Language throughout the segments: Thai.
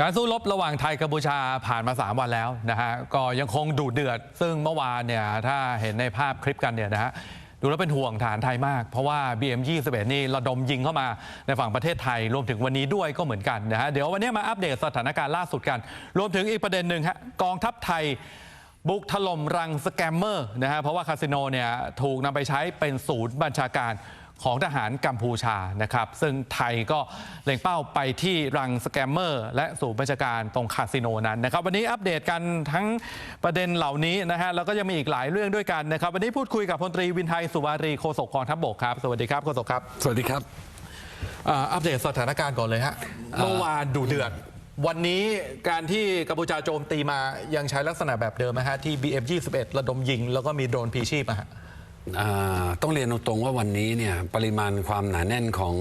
การสู้รบระหว่างไทยกัมพูชาผ่านมา 3 วันแล้วนะฮะก็ยังคงดุเดือด ซึ่งเมื่อวานเนี่ยถ้าเห็นในภาพคลิปกันเนี่ยนะฮะดูแล้วเป็นห่วงฐานไทยมาก เพราะว่า BM21 นี่ระดมยิงเข้ามาในฝั่งประเทศไทย รวมถึงวันนี้ด้วยก็เหมือนกันนะฮะเดี๋ยววันนี้มาอัปเดตสถานการณ์ล่าสุดกัน รวมถึงอีกประเด็นหนึ่งฮะกองทัพไทยบุกถล่มรังสแกมเมอร์นะฮะเพราะว่าคาสิโนเนี่ยถูกนำไปใช้เป็นศูนย์บัญชาการ ของทหารกัมพูชานะครับ ซึ่งไทยก็เล็งเป้าไปที่รังสแกมเมอร์ และศูนย์บัญชาการตรงคาสิโนนั้นนะครับ วันนี้อัปเดตกันทั้งประเด็นเหล่านี้นะฮะแล้วก็ยังมีอีกหลายเรื่องด้วยกันนะครับ วันนี้พูดคุยกับพลตรีวินไทยสุวารีโฆษกกองทัพบกครับ สวัสดีครับโฆษกครับ สวัสดีครับอ่าอัปเดตสถานการณ์ก่อนเลยฮะเมื่อวานดูเดือดวันนี้การที่กัมพูชาโจมตีมายังใช้ลักษณะแบบเดิมไหมฮะที่ BF21 ระดมยิง แล้วก็มีโดรนพีชีพอะฮะอ่า ต้องเรียนตรงๆว่าวันนี้เนี่ยปริมาณความหนาแน่นของ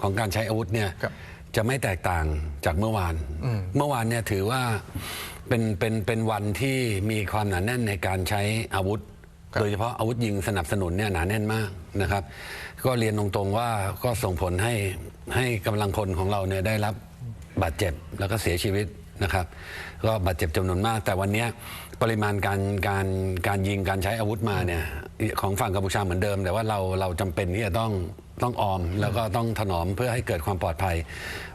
ของการใช้อาวุธเนี่ยครับจะไม่แตกต่างจากเมื่อวาน เมื่อวานเนี่ยถือว่าเป็นเป็นเป็นวันที่มีความหนาแน่นในการใช้อาวุธ โดยเฉพาะอาวุธยิงสนับสนุนเนี่ยหนาแน่นมากนะครับ ก็เรียนตรงๆว่าก็ส่งผลให้ให้กำลังพลของเราเนี่ยได้รับบาดเจ็บแล้วก็เสียชีวิต นะครับก็บาดเจ็บจำนวนมาก แต่วันเนี้ยปริมาณการการการยิงการใช้อาวุธมาเนี่ยของฝั่งกัมพูชาเหมือนเดิม แต่ว่าเราเราจำเป็นที่จะต้องต้องออม แล้วก็ต้องถนอมเพื่อให้เกิดความปลอดภัย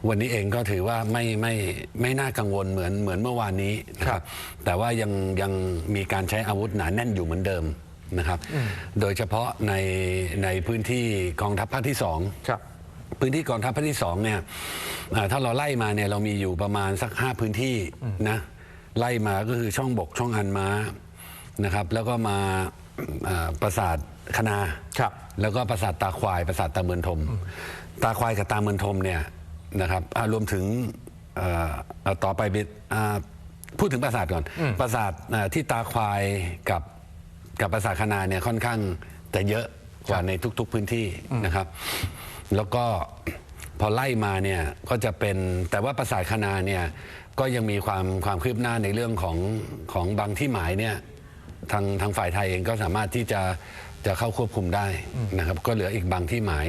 วันนี้เองก็ถือว่าไม่ไม่ไม่น่ากังวลเหมือนเหมือนเมื่อวานนี้นะครับแต่ว่ายังยังมีการใช้อาวุธหนาแน่นอยู่เหมือนเดิมนะครับ โดยเฉพาะในในพื้นที่กองทัพภาคที่สองครับ พื้นที่กองทัพภาคที่สองเนี่ยอ่าถ้าเราไล่มาเนี่ยเรามีอยู่ประมาณสักห้าพื้นที่นะไล่มาก็คือช่องบกช่องอันม้านะครับ แล้วก็มาอ่าปราสาทคณาครับแล้วก็ปราสาทตาควายปราสาทตาเมือนทม ตาควายกับตาเมือนทมเนี่ยนะครับอ่ารวมถึงเอ่อเอ่อต่อไปเป็นอ่าพูดถึงปราสาทก่อน ปราสาทอ่าที่ตาควายกับกับปราสาทคณาเนี่ยค่อนข้างจะเยอะกว่าในทุก ๆพื้นที่นะครับ แล้วก็พอไล่มาเนี่ยก็จะเป็นแต่ว่าปราสาทคณาเนี่ยก็ยังมีความความคืบหน้าในเรื่องของของบางที่หมายเนี่ยทางทางฝ่ายไทยเองก็สามารถที่จะจะเข้าควบคุมได้นะครับ ก็เหลืออีกบางที่หมาย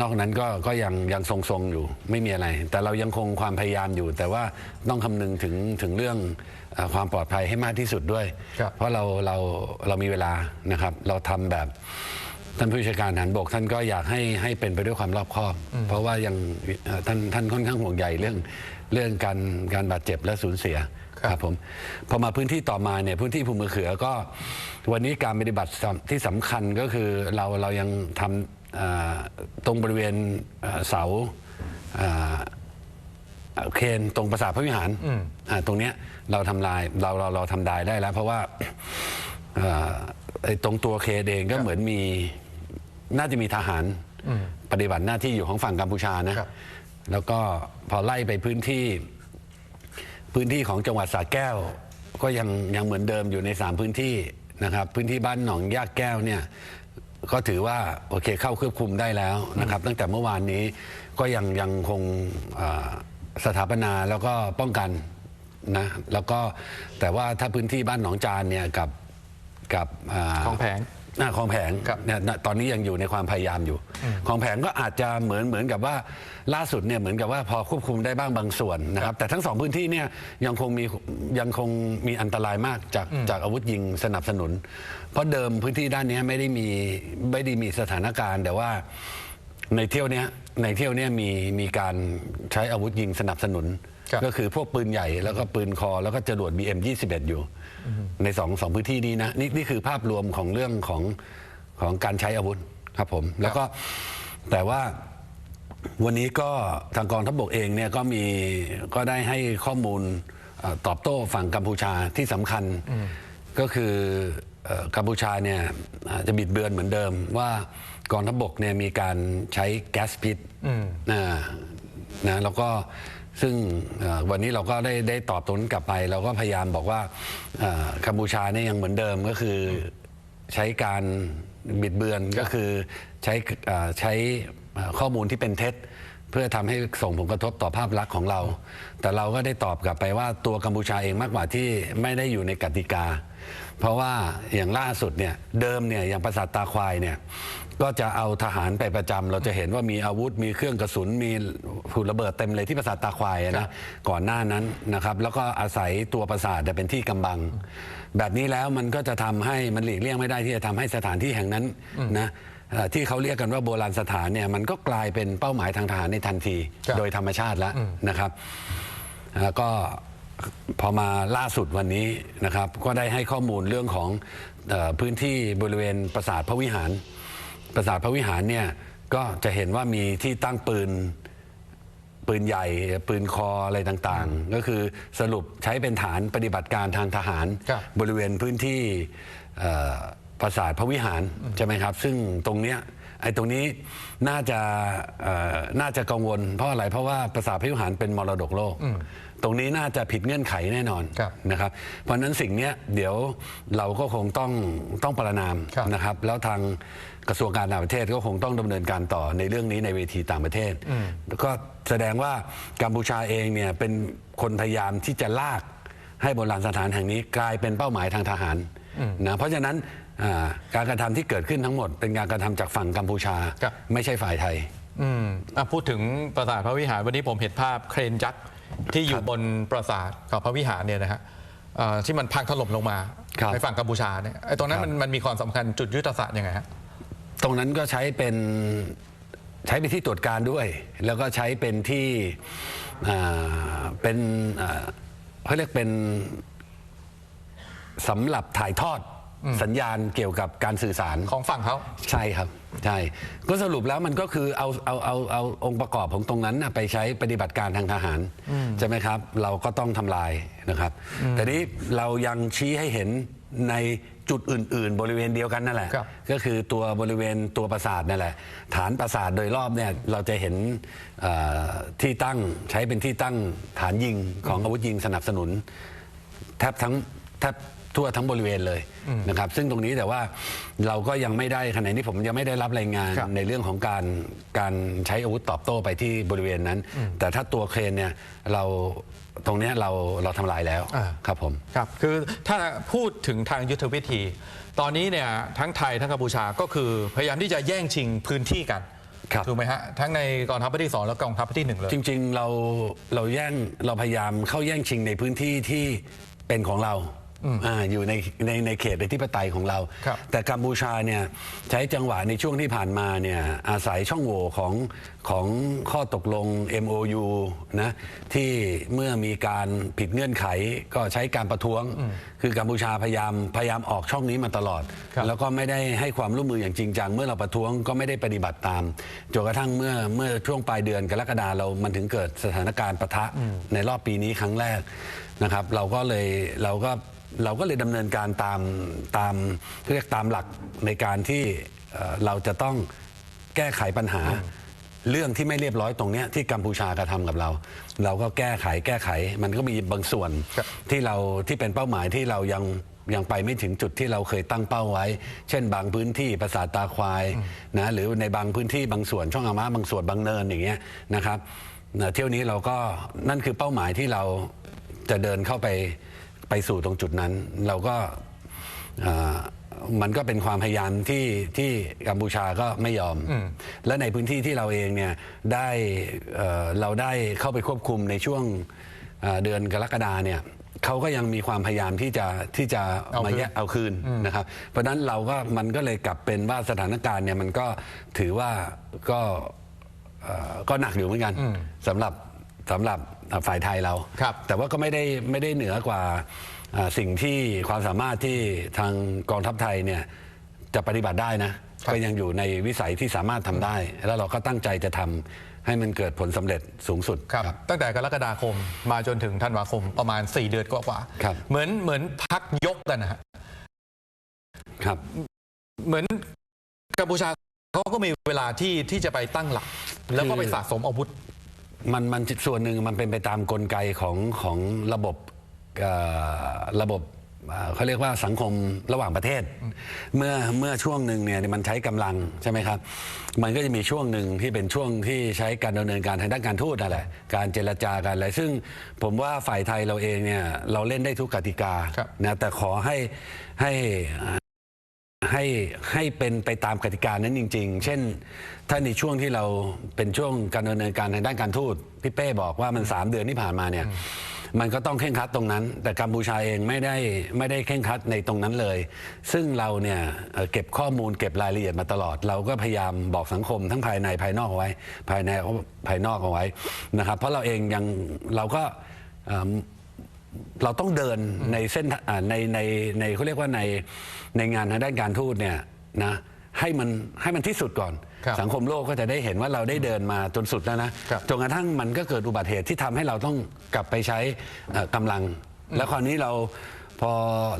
นอกนั้นก็ก็ยังยังทรงๆอยู่ไม่มีอะไร แต่เรายังคงความพยายามอยู่ แต่ว่าต้องคำนึงถึงถึงเรื่องเออความปลอดภัยให้มากที่สุดด้วยครับเพราะเราเราเรามีเวลานะครับ เราทำแบบ ท่านผู้บัญชาการทหารบกท่านก็อยากให้ให้เป็นไปด้วยความรอบคอบ เพราะว่ายังเอ่อท่านท่านค่อนข้างห่วงใยเรื่องเรื่องการการบาดเจ็บและสูญเสียครับผมพอมาพื้นที่ต่อมาเนี่ยพื้นที่ภูมิเขือก็ วันนี้การปฏิบัติสำที่สำคัญก็คือเราเรายังทำอ่าตรงบริเวณอ่าเสาอ่าเอ่อเคนตรงปราสาทพระวิหารอ่าตรงเนี้ยเราทำลายเราเราเราทำลายได้แล้ว เพราะว่าเอ่อไอ้ตรงตัวเคนเองก็เหมือนมี น่าจะมีทหารปฏิบัติหน้าที่อยู่ของฝั่งกัมพูชานะครับแล้วก็พอไล่ไปพื้นที่ พื้นที่ของจังหวัดสระแก้ว ก็ยังยังเหมือนเดิมอยู่ในสามพื้นที่นะครับ พื้นที่บ้านหนองยากแก้วเนี่ยก็ถือว่าโอเคเข้าควบคุมได้แล้วนะครับ ตั้งแต่เมื่อวานนี้ก็ยังยังคงอ่าสถาปนาแล้วก็ป้องกันนะแล้วก็แต่ว่าถ้าพื้นที่บ้านหนองจานเนี่ยกับกับาของแผง หน้าคลองแผงครับเนี่ยณตอนนี้ยังอยู่ในความพยายามอยู่คลองแผงก็อาจจะเหมือนเหมือนกับว่าล่าสุดเนี่ยเหมือนกับว่าพอควบคุมได้บ้างบางส่วนนะครับแต่ทั้งสองพื้นที่เนี่ยยังคงมียังคงมีอันตรายมากจากจากอาวุธยิงสนับสนุน เพราะเดิมพื้นที่ด้านเนี้ยไม่ได้มีไม่ได้มีสถานการณ์ แต่ว่าในเที่ยวเนี้ยในเที่ยวเนี้ยมีมีการใช้อาวุธยิงสนับสนุนครับก็คือพวกปืนใหญ่แล้วก็ปืนคอแล้วก็จรวด BM 21 อยู่ ในสองสองพื้นที่นี้นะนี่นี่คือภาพรวมของเรื่องของของการใช้อาวุธครับผม แล้วก็แต่ว่าวันนี้ก็ทางกองทัพบกเองเนี่ยก็มีก็ได้ให้ข้อมูลเอ่อตอบโต้ฝั่งกัมพูชาที่สำคัญก็คือเอ่อกัมพูชาเนี่ยอาจจะบิดเบือนเหมือนเดิมว่ากองทัพบกเนี่ยมีการใช้แก๊สพิษนะนะแล้วก็ ซึ่งวันนี้เราก็ได้ได้ตอบตรงนั้นกลับไป เราก็พยายามบอกว่ากัมพูชาเนี่ยยังเหมือนเดิมก็คือใช้การบิดเบือนก็คือใช้ใช้ข้อมูลที่เป็นเท็จ พื่อทำให้ส่งผลกระทบต่อภาพลักษณ์ของเรา แต่เราก็ได้ตอบกลับไปว่าตัวกัมพูชาเองมากกว่าที่ไม่ได้อยู่ในกติกา เพราะว่าอย่างล่าสุดเนี่ยเดิมเนี่ยอย่างปราสาทตาควายเนี่ยก็จะเอาทหารไปประจำเราจะเห็นว่ามีอาวุธมีเครื่องกระสุนมีหุ่นระเบิดเต็มเลยที่ปราสาทตาควายอะนะก่อนหน้านั้นนะครับแล้วก็อาศัยตัวปราสาทเนี่ยเป็นที่กำบัง แบบนี้แล้วมันก็จะทำให้มันหลีกเลี่ยงไม่ได้ที่จะทำให้สถานที่แห่งนั้นนะเอ่อ ที่เขาเรียกกันว่าโบราณสถานเนี่ยมันก็กลายเป็นเป้าหมายทางทหารในทันทีครับโดยธรรมชาติแล้วนะครับแล้วก็พอมาล่าสุดวันนี้นะครับ ก็ได้ให้ข้อมูลเรื่องของเออพื้นที่บริเวณปราสาทพระวิหาร ปราสาทพระวิหารเนี่ยก็จะเห็นว่ามีที่ตั้งปืนปืนใหญ่ปืนคออะไรต่างๆ ก็คือสรุปใช้เป็นฐานปฏิบัติการทางทหารครับบริเวณพื้นที่เอ่อ ปราสาทพระวิหารใช่ไหมครับ ซึ่งตรงเนี้ยไอ้ตรงนี้น่าจะเอ่อน่าจะกังวล เพราะอะไรเพราะว่าปราสาทพระวิหารเป็นมรดกโลก ตรงนี้น่าจะผิดเงื่อนไขแน่นอนครับนะครับ เพราะฉะนั้นสิ่งเนี้ยเดี๋ยวเราก็คงต้องต้องประนามครับนะครับ แล้วทางกระทรวงการต่างประเทศก็คงต้องดำเนินการต่อในเรื่องนี้ในเวทีต่างประเทศ ก็แสดงว่ากัมพูชาเองเนี่ยเป็นคนพยายามที่จะลากให้โบราณสถานแห่งนี้กลายเป็นเป้าหมายทางทหารนะเพราะฉะนั้น อ่าการกระทำที่เกิดขึ้นทั้งหมด เป็นการกระทำจากฝั่งกัมพูชา ครับ ไม่ใช่ฝ่ายไทย อืมอะพูดถึงปราสาทพระวิหารวันนี้ผมเห็นภาพเครนยักษ์ที่อยู่บนปราสาทกับพระวิหารเนี่ยนะฮะเอ่อที่มันพังถล่มลงมาครับในฝั่งกัมพูชาเนี่ยไอ้ตรงนั้นครับ มันมันมีความสำคัญจุดยุทธศาสตร์ยังไงฮะ ตรงนั้นก็ใช้เป็นใช้เป็นที่ตรวจการด้วย แล้วก็ใช้เป็นที่อ่าเป็นอ่าเขาเรียกเป็นสำหรับถ่ายทอด สัญญาณเกี่ยวกับการสื่อสาร ของฝั่งเขา ใช่ครับ ใช่ ก็สรุปแล้วมันก็คือเอาเอาเอาเอาองค์ประกอบของตรงนั้นน่ะไปใช้ปฏิบัติการทางทหาร ใช่ไหมครับ เราก็ต้องทำลายนะครับ แต่นี้เรายังชี้ให้เห็นในจุดอื่น ๆ บริเวณเดียวกันนั่นแหละ ครับ ก็คือตัวบริเวณตัวปราสาทนั่นแหละ ฐานปราสาทโดยรอบเนี่ยเราจะเห็นเอ่อที่ตั้งใช้เป็นที่ตั้งฐานยิงของอาวุธยิงสนับสนุน แทบทั้งแทบ ทั่วทั้งบริเวณเลยนะครับซึ่งตรงนี้แต่ว่าเราก็ยังไม่ได้ขณะนี้ผมยังไม่ได้รับรายงานครับในเรื่องของการการใช้อาวุธตอบโต้ไปที่บริเวณนั้น แต่ถ้าตัวเครนเนี่ยเราตรงเนี้ยเราเราทำลายแล้วอ่าครับผมครับคือถ้าพูดถึงทางยุทธวิธี ตอนนี้เนี่ยทั้งไทยทั้งกัมพูชาก็คือพยายามที่จะแย่งชิงพื้นที่กันครับถูกไหมฮะทั้งในกองทัพภาคที่สองและกองทัพภาคที่หนึ่งเลยจริง ๆ เราเราแย่งเราพยายามเข้าแย่งชิงในพื้นที่ที่เป็นของเรา อ่าอยู่ในในในเขตอธิปไตยของเราครับแต่กัมพูชาเนี่ยใช้จังหวะในช่วงที่ผ่านมาเนี่ยอาศัยช่องโหว่ของของข้อตกลง MOU นะที่เมื่อมีการผิดเงื่อนไขก็ใช้การประท้วง คือกัมพูชาพยายามพยายามออกช่องนี้มาตลอด ครับแล้วก็ไม่ได้ให้ความร่วมมืออย่างจริงจังเมื่อเราประท้วงก็ไม่ได้ปฏิบัติตามจนกระทั่งเมื่อเมื่อช่วงปลายเดือนกรกฎาเรามันถึงเกิดสถานการณ์ปะทะในรอบปีนี้ครั้งแรกนะครับเราก็เลยเราก็เราก็เลยดำเนินการตามตามเรียกตามหลักในการที่เอ่อเราจะต้องแก้ไขปัญหา เรื่องที่ไม่เรียบร้อยตรงเนี้ยที่กัมพูชากระทำกับเรา เราก็แก้ไขแก้ไข มันก็มีบางส่วนครับที่เราที่เป็นเป้าหมายที่เรายังยังไปไม่ถึงจุดที่เราเคยตั้งเป้าไว้ เช่น บางพื้นที่ปราสาทตาควายนะหรือในบางพื้นที่บางส่วนช่องอามาบางส่วนบางเนินอย่างเงี้ยนะครับนะเที่ยวนี้เราก็นั่นคือเป้าหมายที่เราจะเดินเข้าไปไปสู่ตรงจุดนั้น เราก็อ่า มันก็เป็นความพยายามที่ที่กัมพูชาก็ไม่ยอม และในพื้นที่ที่เราเองเนี่ยได้เอ่อเราได้เข้าไปควบคุมในช่วงเอ่อเดือนกรกฎาเนี่ยเขาก็ยังมีความพยายามที่จะที่จะเอามาคืน แยกเอาคืนนะครับ เพราะฉะนั้นเราก็มันก็เลยกลับเป็นว่าสถานการณ์เนี่ยมันก็ถือว่าก็เอ่อก็หนักอยู่เหมือนกันสำหรับ สำหรับฝ่ายไทยเรา ครับแต่ว่าก็ไม่ได้ไม่ได้เหนือกว่าอ่าสิ่งที่ความสามารถที่ทางกองทัพไทยเนี่ยจะปฏิบัติได้นะ ครับ ก็ยังอยู่ในวิสัยที่สามารถทำได้ แล้วเราก็ตั้งใจจะทำให้มันเกิดผลสำเร็จสูงสุด ครับ ตั้งแต่กรกฎาคมมาจนถึงธันวาคมประมาณ 4 เดือนกว่าๆครับ เหมือนเหมือนพักยกกันนะฮะครับ เหมือนกัมพูชาเขาก็มีเวลาที่ที่จะไปตั้งหลัก แล้วก็ไปสะสมอาวุธ มันมันส่วนหนึ่งมันเป็นไปตามกลไกของของระบบเอ่อระบบเอ่อเขาเรียกว่าสังคมระหว่างประเทศ เมื่อเมื่อช่วงหนึ่งเนี่ยมันใช้กำลังใช่ไหมครับ มันก็จะมีช่วงหนึ่งที่เป็นช่วงที่ใช้การดำเนินการทางด้านการทูตนั่นแหละการเจรจากันอะไรซึ่งผมว่าฝ่ายไทยเราเองเนี่ยเราเล่นได้ทุกกติกาครับ นะแต่ขอให้ให้ ให้ให้เป็นไปตามกติกานั้นจริง ๆ เช่น ถ้าในช่วงที่เราเป็นช่วงการดำเนินการทางด้านการทูตพี่เป้บอกว่ามัน 3 เดือนที่ผ่านมาเนี่ยมันก็ต้องเคร่งครัดตรงนั้น แต่กัมพูชาเองไม่ได้ไม่ได้เคร่งครัดในตรงนั้นเลย ซึ่งเราเนี่ยเอ่อเก็บข้อมูลเก็บรายละเอียดมาตลอด เราก็พยายามบอกสังคมทั้งภายในภายนอกเอาไว้ ภายในภายนอกเอาไว้นะครับเพราะเราเองยังเราก็ เอ่อเราต้องเดินในเส้นอ่าในในในเขาเรียกว่าในในงานทางด้านการทูตเนี่ยนะให้มันให้มันที่สุดก่อน ครับสังคมโลกก็จะได้เห็นว่าเราได้เดินมาจนสุดแล้วนะครับ จนกระทั่งมันก็เกิดอุบัติเหตุที่ทำให้เราต้องกลับไปใช้เอ่อกำลัง แล้วคราวนี้เรา พอ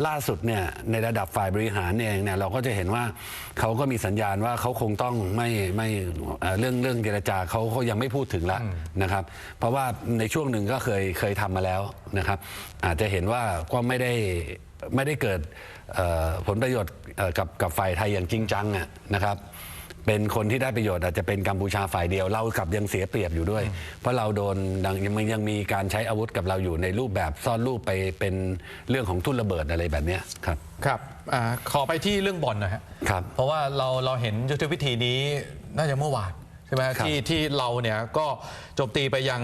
ล่าสุดเนี่ยในระดับฝ่ายบริหารเองเนี่ยเราก็จะเห็นว่าเขาก็มีสัญญาณว่าเขาคงต้องไม่ไม่เอ่อเรื่องเรื่องเจรจาเขาเขายังไม่พูดถึงแล้วนะครับ เพราะว่าในช่วงหนึ่งก็เคยเคยทำมาแล้วนะครับ อาจจะเห็นว่าก็ไม่ได้ไม่ได้เกิดเอ่อผลประโยชน์เอ่อกับกับฝ่ายไทยอย่างจริงจังอะนะครับ เป็นคนที่ได้ประโยชน์อาจจะเป็นกัมพูชาฝ่ายเดียว เรากลับยังเสียเปรียบอยู่ด้วย เพราะเราโดนดังยังยังมีการใช้อาวุธกับเราอยู่ในรูปแบบซ่อนรูปไปเป็นเรื่องของทุ่นระเบิดอะไรแบบเนี้ยครับครับอาขอไปที่เรื่องบอลหน่อยฮะครับเพราะว่าเราเราเห็นยุทธวิธีนี้น่าจะเมื่อวานใช่ไหมฮะครับที่ที่เราเนี่ยก็โจมตีไปยัง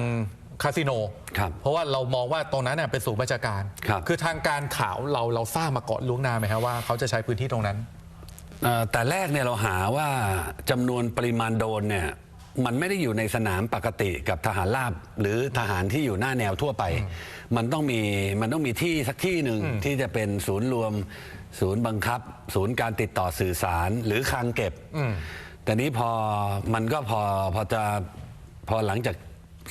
คาสิโนครับเพราะว่าเรามองว่าตรงนั้นเน่ยเป็นศูนย์บัญชาการครับอทางการข่าวเราเราทราบมาก่อนล่วงหน้าไหมฮะว่าเขาจะใช้พื้นที่ตรงนั้นเอ่อ แต่แรกเนี่ยเราหาว่าจำนวนปริมาณโดรนเนี่ยมันไม่ได้อยู่ในสนามปกติกับทหารราบ หรือทหารที่อยู่หน้าแนวทั่วไป มันต้องมีมันต้องมีที่สักที่หนึ่งที่จะเป็นศูนย์รวม ศูนย์บังคับ ศูนย์การติดต่อสื่อสารหรือคลังเก็บแต่นี้พอมันก็พอพอจะพอหลังจาก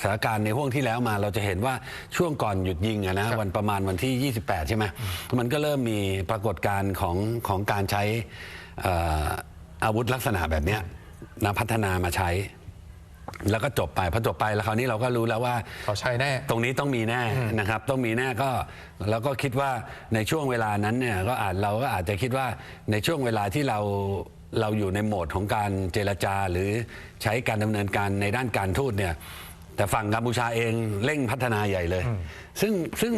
สถานการณ์ในห่วงที่แล้วมาเราจะเห็นว่าช่วงก่อนหยุดยิงอะนะวันประมาณวันที่ 28 ใช่ไหมมันก็เริ่มมีปรากฏการณ์ของของการใช้เอ่ออาวุธลักษณะแบบเนี้ยนะพัฒนามาใช้ แล้วก็จบไปพอจบไปแล้วคราวนี้เราก็รู้แล้วว่าเขาใช้แน่ตรงนี้ต้องมีแน่นะครับ ต้องมีแน่ก็แล้วก็คิดว่าในช่วงเวลานั้นเนี่ยก็อาจเราก็อาจจะคิดว่าในช่วงเวลาที่เราเราอยู่ในโหมดของการเจรจาหรือใช้การดำเนินการในด้านการทูตเนี่ย แต่ฝั่งกัมพูชาเองเร่งพัฒนาใหญ่เลย ซึ่งซึ่ง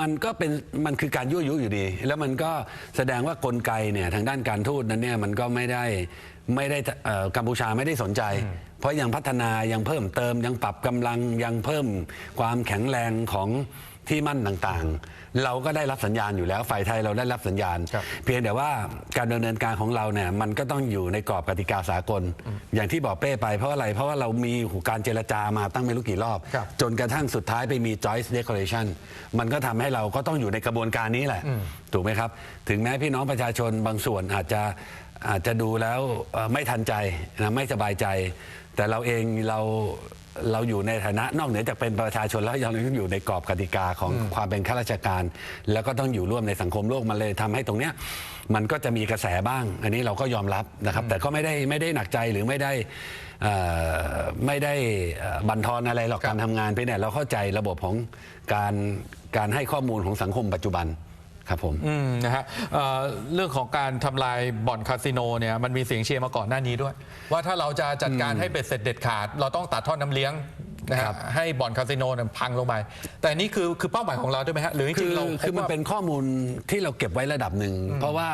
มันก็เป็นมันคือการยั่วยุอยู่ดี แล้วมันก็แสดงว่ากลไกเนี่ยทางด้านการทูตนั้นเนี่ยมันก็ไม่ได้ไม่ได้เอ่อกัมพูชาไม่ได้สนใจ เพราะยังพัฒนายังเพิ่มเติมยังปรับกำลังยังเพิ่มความแข็งแรงของ ที่มั่นต่างๆ เราก็ได้รับสัญญาณอยู่แล้วฝ่ายไทยเราได้รับสัญญาณครับเพียงแต่ว่าการดำเนินการของเราเนี่ยมันก็ต้องอยู่ในกรอบกติกาสากล อย่างที่บอกเป้ไปเพราะอะไร เพราะว่าเรามีการเจรจามาตั้งไม่รู้กี่รอบครับจนกระทั่งสุดท้ายไปมี joint declaration มันก็ทำให้เราก็ต้องอยู่ในกระบวนการนี้แหละ ถูกไหมครับ ถึงแม้พี่น้องประชาชนบางส่วนอาจจะอาจจะดูแล้วเอ่อไม่ทันใจนะไม่สบายใจ แต่เราเองเรา เราอยู่ในฐานะนอกเหนือจากเป็นประชาชนแล้วยังอยู่ในกรอบกติกาของความเป็นข้าราชการ แล้วก็ต้องอยู่ร่วมในสังคมโลกมันเลยทำให้ตรงเนี้ยมันก็จะมีกระแสบ้าง อันนี้เราก็ยอมรับนะครับ แต่ก็ไม่ได้ไม่ได้หนักใจหรือไม่ได้เอ่อไม่ได้เอ่อบั่นทอนอะไรหรอกครับการทำงานเพียงแต่เราเข้าใจระบบของการการให้ข้อมูลของสังคมปัจจุบัน ครับผมอืมนะฮะเอ่อเรื่องของการทำลายบ่อนคาสิโนเนี่ยมันมีเสียงเชียร์มาก่อนหน้านี้ด้วย ว่าถ้าเราจะจัดการให้เป็ดเสร็จเด็ดขาด เราต้องตัดท่อน้ำเลี้ยงนะคฮะรับให้บ่อนคาสิโนเนี่ยพังลงไป แต่นี่คือคือเป้าหมายของเราด้วยไหมฮะหรือจคืริองๆเราคือมันพบว่าเป็นข้อมูลที่เราเก็บไว้ระดับหนึ่ง เพราะว่า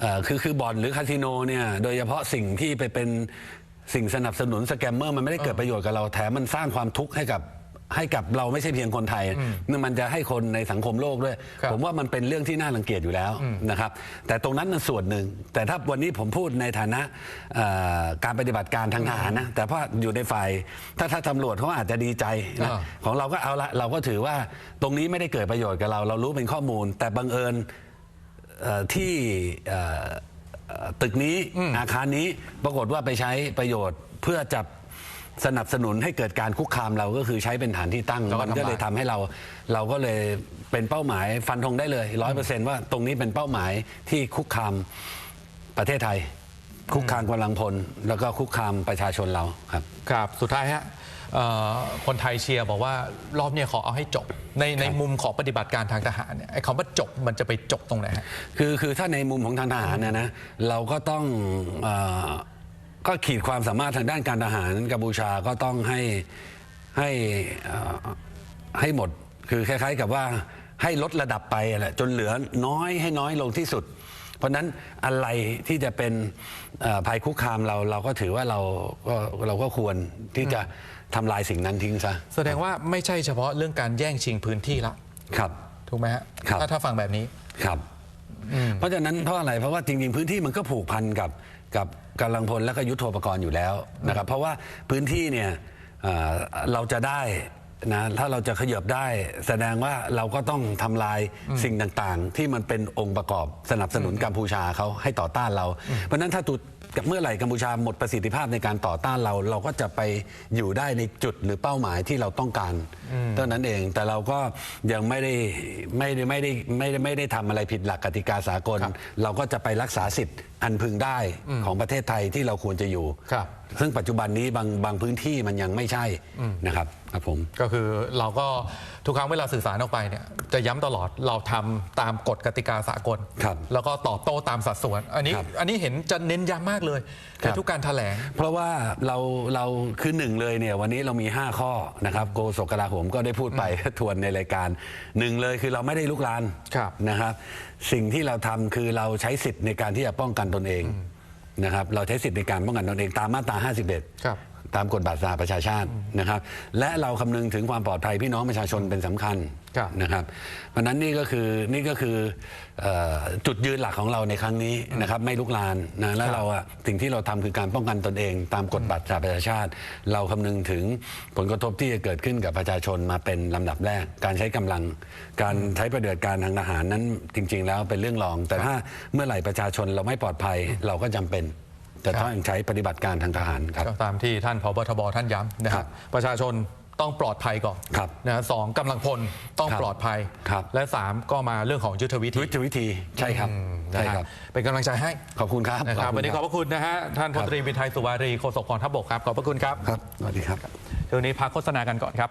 เอ่อคือคือบ่อนหรือคาสิโนเนี่ยโดยเฉพาะสิ่งที่ไปเป็นสิ่งสนับสนุนสแกมเมอร์มันไม่ได้เกิดประโยชน์กับเราแถมมันสร้างความทุกข์ให้กับ ให้กับเราไม่ใช่เพียงคนไทยนั่นมันจะให้คนในสังคมโลกด้วยครับผมว่ามันเป็นเรื่องที่น่ารังเกียจอยู่แล้วนะครับแต่ตรงนั้นมันส่วนหนึ่ง แต่ถ้าวันนี้ผมพูดในฐานะเอ่อการปฏิบัติการทางทหารนะแต่เพราะอยู่ในฝ่ายถ้าถ้าตำรวจเขาอาจจะดีใจนะอ่าของเราก็เอาละเราก็ถือว่าตรงนี้ไม่ได้เกิดประโยชน์กับเรา เรารู้เป็นข้อมูล แต่บังเอิญเอ่อที่เอ่อเอ่อตึกนี้อาคารนี้ปรากฏว่าไปใช้ประโยชน์เพื่อจะ สนับสนุนให้เกิดการคุกคามเราก็คือใช้เป็นฐานที่ตั้งแล้วก็มันก็เลยทำลายทำให้เรา เราก็เลยเป็นเป้าหมายฟันธงได้เลยร้อยเปอร์เซนต์ว่าตรงนี้เป็นเป้าหมายที่คุกคามประเทศไทย คุกคามกำลังพล แล้วก็คุกคามประชาชนเราครับ ครับ สุดท้ายฮะเอ่อคนไทยเชียร์บอกว่ารอบเนี้ยขอเอาให้จบ ในในมุมของปฏิบัติการทางทหารเนี่ยไอ้คำว่าจบมันจะไปจบตรงไหนฮะ คือคือถ้าในมุมของทางทหารนะนะเราก็ต้องเออ ก็ขีดความสามารถทางด้านการทหารกัมพูชาก็ต้องให้ให้เอ่อให้หมด คือคล้าย ๆ กับว่าให้ลดระดับไปแหละจนเหลือน้อยให้น้อยลงที่สุด เพราะฉะนั้นอะไรที่จะเป็นเอ่อภัยคุกคามเราเราก็ถือว่าเราก็เราก็ควรที่จะทำลายสิ่งนั้นทิ้งซะแสดงว่าไม่ใช่เฉพาะเรื่องการแย่งชิงพื้นที่ละครับถูกไหมฮะครับถ้าถ้าฟังแบบนี้ครับ เพราะฉะนั้นเพราะอะไรเพราะว่าจริงๆพื้นที่มันก็ผูกพันกับ กับกำลังพลและก็ยุทโธปกรณ์อยู่แล้วนะครับ เพราะว่าพื้นที่เนี่ยเอ่อเราจะได้นะถ้าเราจะขยับได้ แสดงว่าเราก็ต้องทำลายสิ่งต่างๆ ที่มันเป็นองค์ประกอบสนับสนุนกัมพูชาเขาให้ต่อต้านเรา เพราะฉะนั้นถ้าตุเมื่อไหร่กัมพูชาหมดประสิทธิภาพในการต่อต้านเรา เราก็จะไปอยู่ได้ในจุดหรือเป้าหมายที่เราต้องการเท่านั้นเองแต่เราก็ยังไม่ได้ไม่ได้ไม่ได้ไม่ได้ไม่ได้ทำอะไรผิดหลักกติกาสากลครับเราก็จะไปรักษาสิทธิ์ อันพึงได้ของประเทศไทยที่เราควรจะอยู่ ครับ ซึ่งปัจจุบันนี้บางบางพื้นที่มันยังไม่ใช่นะครับครับผม ก็คือเราก็ทุกครั้งเวลาสื่อสารออกไปเนี่ยจะย้ำตลอดเราทำตามกฎกติกาสากล ครับแล้วก็ตอบโต้ตามสัดส่วน อันนี้ครับอันนี้เห็นจะเน้นย้ำมากเลยครัในบทุกการแถลง เพราะว่าเราเราคือหนึ่งเลยเนี่ยวันนี้เรามี 5 ข้อนะครับโกศกกลาโหมก็ได้พูดไป ทวนในรายการหนึ่งเลยคือเราไม่ได้ลุกลานครับนะครับ สิ่งที่เราทำคือเราใช้สิทธิ์ในการที่จะป้องกันตนเองนะครับเราใช้สิทธิ์ในการป้องกันตนเองตามมาตรา 51 ครับตามกฎบัตรสหประชาชาตินะครับ และเราคำนึงถึงความปลอดภัยพี่น้องประชาชนเป็นสำคัญครับ นะครับเพราะฉะนั้นนี่ก็คือนี่ก็คือเอ่อจุดยืนหลักของเราในครั้งนี้นะครับไม่ลุกลานนะและเราอะสิ่งที่เราทำคือการป้องกันตนเอง ตามกฎบัตรสหประชาชาติ เราคำนึงถึงผลกระทบที่จะเกิดขึ้นกับประชาชนมาเป็นลำดับแรก การใช้กำลัง การใช้ประเดือการทางทหารนั้นจริง ๆ แล้วเป็นเรื่องรอง แต่ถ้าเมื่อไหร่ประชาชนเราไม่ปลอดภัยเราก็จำเป็นจะต้องใช้ปฏิบัติการทางทหารครับก็ตามที่ท่านพบทบท่านย้ำนะคครัรับบประชาชน ต้องปลอดภัยก่อนครับนะฮะสองกำลังพลต้องครับปลอดภัย ครับและสามก็มาเรื่องของยุทธวิธียุทธวิธีใช่ครับอืมใช่ครับนะฮะเป็นกำลังใจให้ขอบคุณครับนะครับณวันนี้ขอบพระคุณนะฮะท่านพลตรีวินไทยสุวารีโฆษกกองทัพบกครับขอบพระคุณครับครับสวัสดีครับเดี๋ยววนนี้พักโฆษณากันก่อนครับ